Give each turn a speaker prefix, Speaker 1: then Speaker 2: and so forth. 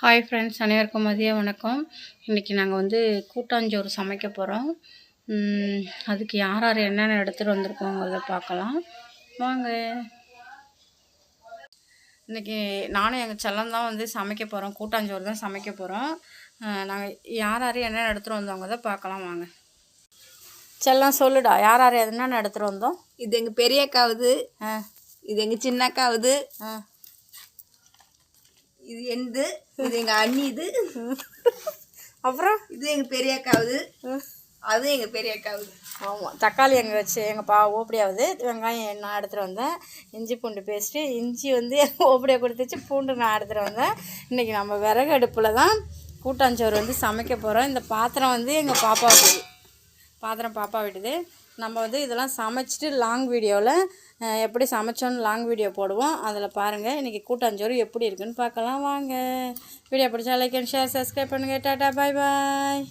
Speaker 1: Hi friends அனைவருக்கும் மதிய வணக்கம். இன்றைக்கி நாங்கள் வந்து கூட்டாஞ்சோறு சமைக்க போகிறோம் அதுக்கு யார் யார் என்னென்ன எடுத்துகிட்டு வந்திருக்கோங்கிறத பார்க்கலாம். வாங்க. இன்றைக்கி நானும் எங்கள் செல்லம் தான் வந்து சமைக்க போகிறோம் கூட்டாஞ்சோறு தான் சமைக்க போகிறோம் நாங்கள் யார் யார் என்னென்ன எடுத்துகிட்டு வந்தோங்கிறத பார்க்கலாம் வாங்க. செல்லம் சொல்லுடா யார் யார் என்னென்ன எடுத்துகிட்டு வந்தோம்?
Speaker 2: இது எங்கள் பெரியக்காவுது.
Speaker 1: ஆ
Speaker 2: இது எங்கள் சின்னக்காவுது.
Speaker 1: ஆ
Speaker 2: இது எந்து இது எங்கள் அண்ணி இது.
Speaker 1: அப்புறம்?
Speaker 2: இது எங்கள் பெரியக்காவுது. அது எங்கள் பெரியக்காவுது.
Speaker 1: ஆமாம் தக்காளி எங்கள் வச்சு எங்கள் பா ஓப்படியாவது வெங்காயம் நான் எடுத்துகிட்டு வந்தேன். இஞ்சி பூண்டு பேஸ்ட்டு இஞ்சி வந்து ஓப்படியாக கொடுத்துச்சு பூண்டு நான் எடுத்துகிட்டு வந்தேன். இன்றைக்கி நம்ம விறகு அடுப்பில் தான் கூட்டாஞ்சோறு வந்து சமைக்க போகிறோம் இந்த பாத்திரம் வந்து எங்கள் பாப்பா விட்டுது பாத்திரம் பாப்பா விட்டுது. நம்ம வந்து இதெல்லாம் சமைச்சிட்டு லாங் வீடியோவில் எப்படி சமைச்சோன்னு லாங் வீடியோ போடுவோம். அதில் பாருங்கள் இன்றைக்கி கூட்டாஞ்சோறு எப்படி இருக்குன்னு பார்க்கலாம். வாங்க. வீடியோ பிடிச்சா லைக் அண்ட் ஷேர் சப்ஸ்கிரைப் பண்ணுங்கள் டாட்டா பாய் பாய்